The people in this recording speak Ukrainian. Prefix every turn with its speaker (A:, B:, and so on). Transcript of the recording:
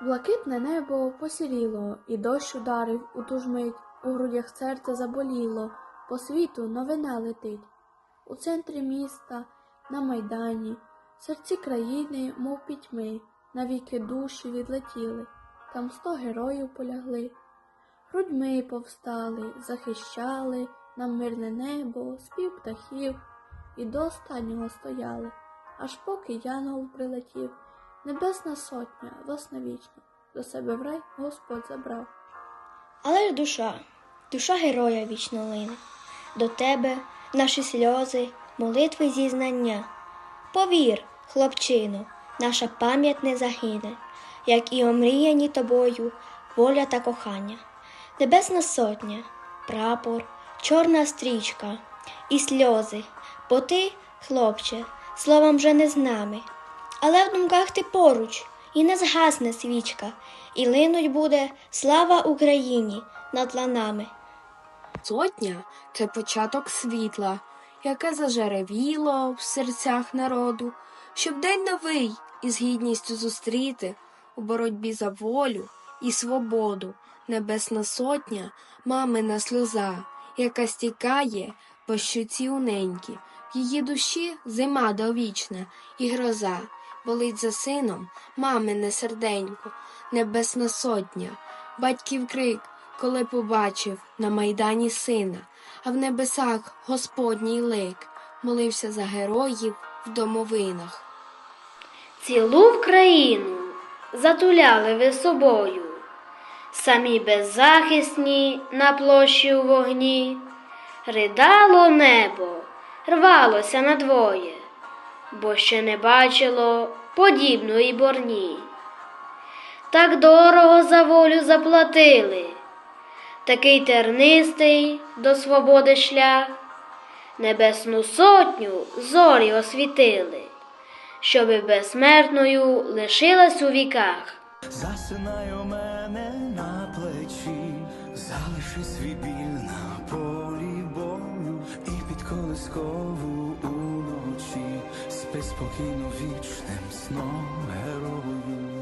A: Блакитне небо посіріло, і дощ ударив у ту ж мить, у грудях серце заболіло, по світу новина летить. У центрі міста, на майдані, серці країни, мов пітьми, навіки душі відлетіли, там сто героїв полягли, грудьми повстали, захищали нам мирне небо, спів птахів, і до останнього стояли, аж поки янгол прилетів. Небесна сотня, власна вічна, до себе в рай Господь забрав.
B: Але ж душа, душа героя вічно лине, до тебе наші сльози, молитви зізнання. Повір, хлопчино, наша пам'ять не загине, як і омріяні тобою воля та кохання. Небесна сотня, прапор, чорна стрічка і сльози, бо ти, хлопче, словом вже не з нами. Але в думках ти поруч, і не згасне свічка, і линуть буде слава Україні над ланами.
C: Сотня це початок світла, яке зажеревіло в серцях народу, щоб день новий із гідністю зустріти у боротьбі за волю і свободу. Небесна сотня, мамина сльоза, яка стікає по щуці у неньки. В її душі зима довічна і гроза, болить за сином мамине серденько, небесна сотня, батьків крик, коли побачив на майдані сина, а в небесах Господній лик. Молився за героїв в домовинах.
D: Цілу в затуляли ви собою, самі беззахисні на площі у вогні, ридало небо, рвалося надвоє, бо ще не бачило подібної борні. Так дорого за волю заплатили, такий тернистий до свободи шлях, небесну сотню зорі освітили щоби безсмертною лишилась у віках.
E: Засинай у мене на плечі, залиши свій біль на полі бою і під колискову спи спокійно вічним сном герою.